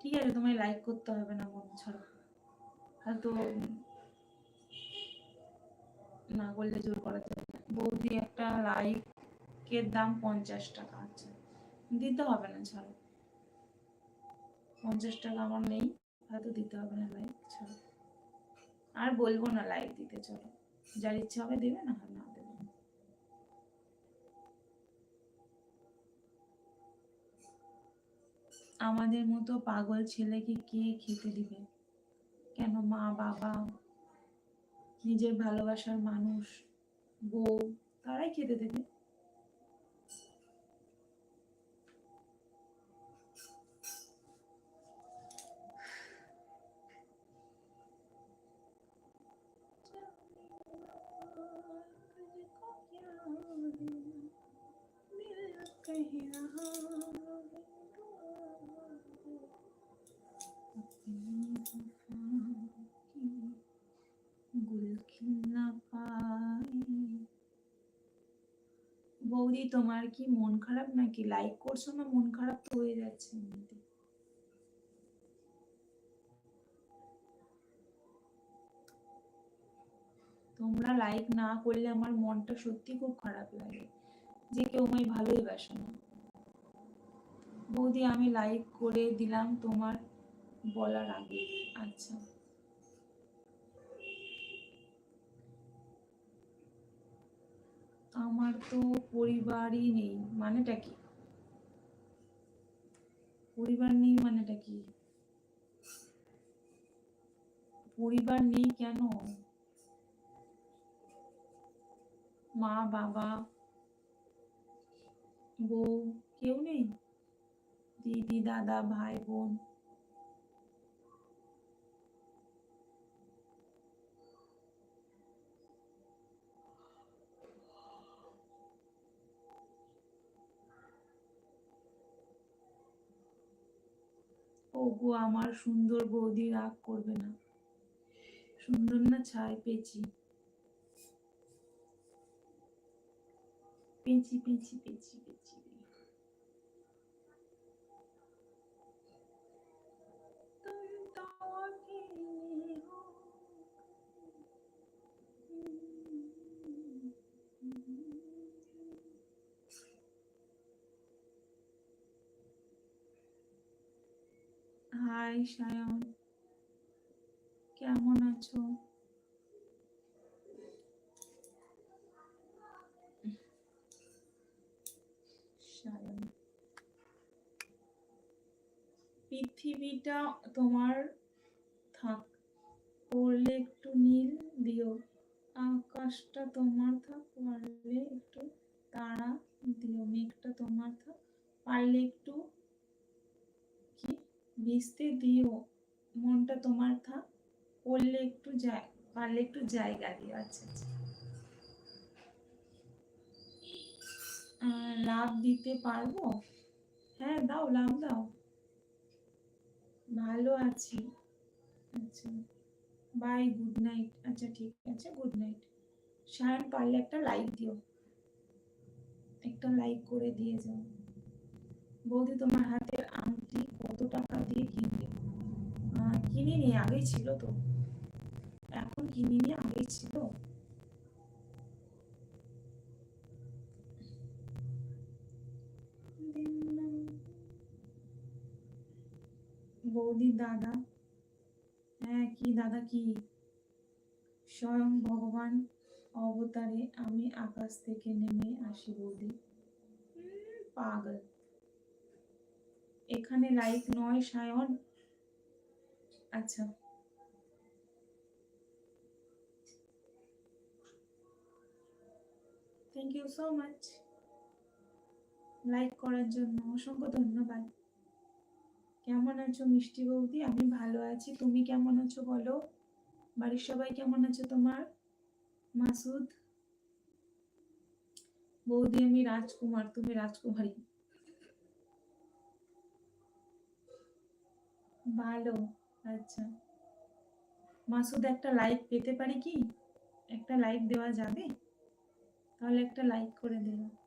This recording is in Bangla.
ঠিক আছে তোমায় লাইক করতে হবে না মন ছাড়ো। হয়তো না করলে জোর করা যাবে বৌদি একটা লাইকের দাম পঞ্চাশ টাকা আচ্ছা দিতে হবে না, ছাড়ো। পঞ্চাশ টাকা আমার নেই, হয়তো দিতে হবে না লাইক ছাড়ো। আর বলব না লাইক দিতে, চলো। যার ইচ্ছা হবে দেবে, না না দেবে না। আমাদের মতো পাগল ছেলেকে কে খেতে দিবে? কেন মা, বাবা, নিজের ভালোবাসার মানুষ, বউ, তারাই খেতে দেবে? বৌদি, তোমার কি মন খারাপ নাকি? লাইক করছ না মন খারাপ? তো হয়ে যাচ্ছে তোমরা লাইক না করলে আমার মনটা সত্যি খুব খারাপ লাগে। যে কেউ আমায় ভালোই বাসে না। বৌদি, আমি লাইক করে দিলাম তোমার বলার আগে। আচ্ছা। আমার তো পরিবারই নেই, মানেটা কি? পরিবার নেই মানেটা কি? পরিবার নেই কেন? মা, বাবা, বউ, কেউ নেই? দিদি, দাদা, ভাই, বোন। ওগো আমার সুন্দর বৌদি রাগ করবে না। সুন্দর না ছাই, পেঁচি। পেঁচি পেঁচি পেঁচি পেঁচি। হাই সায়ন। কেমন আছো? পৃথিবীটা তোমার থাক, পড়লে একটু নীল দিও। আকাশটা তোমার থাক, পারলে একটু তারা দিও। মেঘটা তোমার থাক, পারলে একটু ভিজতে দিও, মনটা তোমার থাক। পড়লে একটু যায়, পারলে একটু জায়গা দিও। আচ্ছা আচ্ছা। লাভ দিতে পারব? হ্যাঁ দাও, লাভ দাও। ভালো আছি। আচ্ছা। বাই গুড নাইট আচ্ছা ঠিক আছে গুড নাইট সায়ন পারলে একটা লাইক দিও। একটা লাইক করে দিয়ে যাও। বৌদি তোমার হাতের আংটি, কত টাকা দিয়ে কিনলে? কিনিনি আগেই ছিল তো। এখন কিনিনি আগেই ছিল। বৌদি, দাদা। হ্যাঁ কি দাদা, কি? স্বয়ং ভগবান অবতারে আমি আকাশ থেকে নেমে আসি বৌদি। পাগল। এখানে লাইক নয়, সায়ন। আচ্ছা। Thank you so much like করার জন্য অসংখ্য ধন্যবাদ। কেমন আছো মিষ্টি বৌদি? আমি ভালো আছি। তুমি কেমন আছো বলো? বাড়ির সবাই কেমন আছো তোমার? মাসুদ? বৌদি, আমি রাজকুমার। তুমি রাজকুমারী। ভালো আচ্ছা। মাসুদ, একটা লাইক পেতে পারি কি? একটা লাইক দেওয়া যাবে? তাহলে একটা লাইক করে দিলাম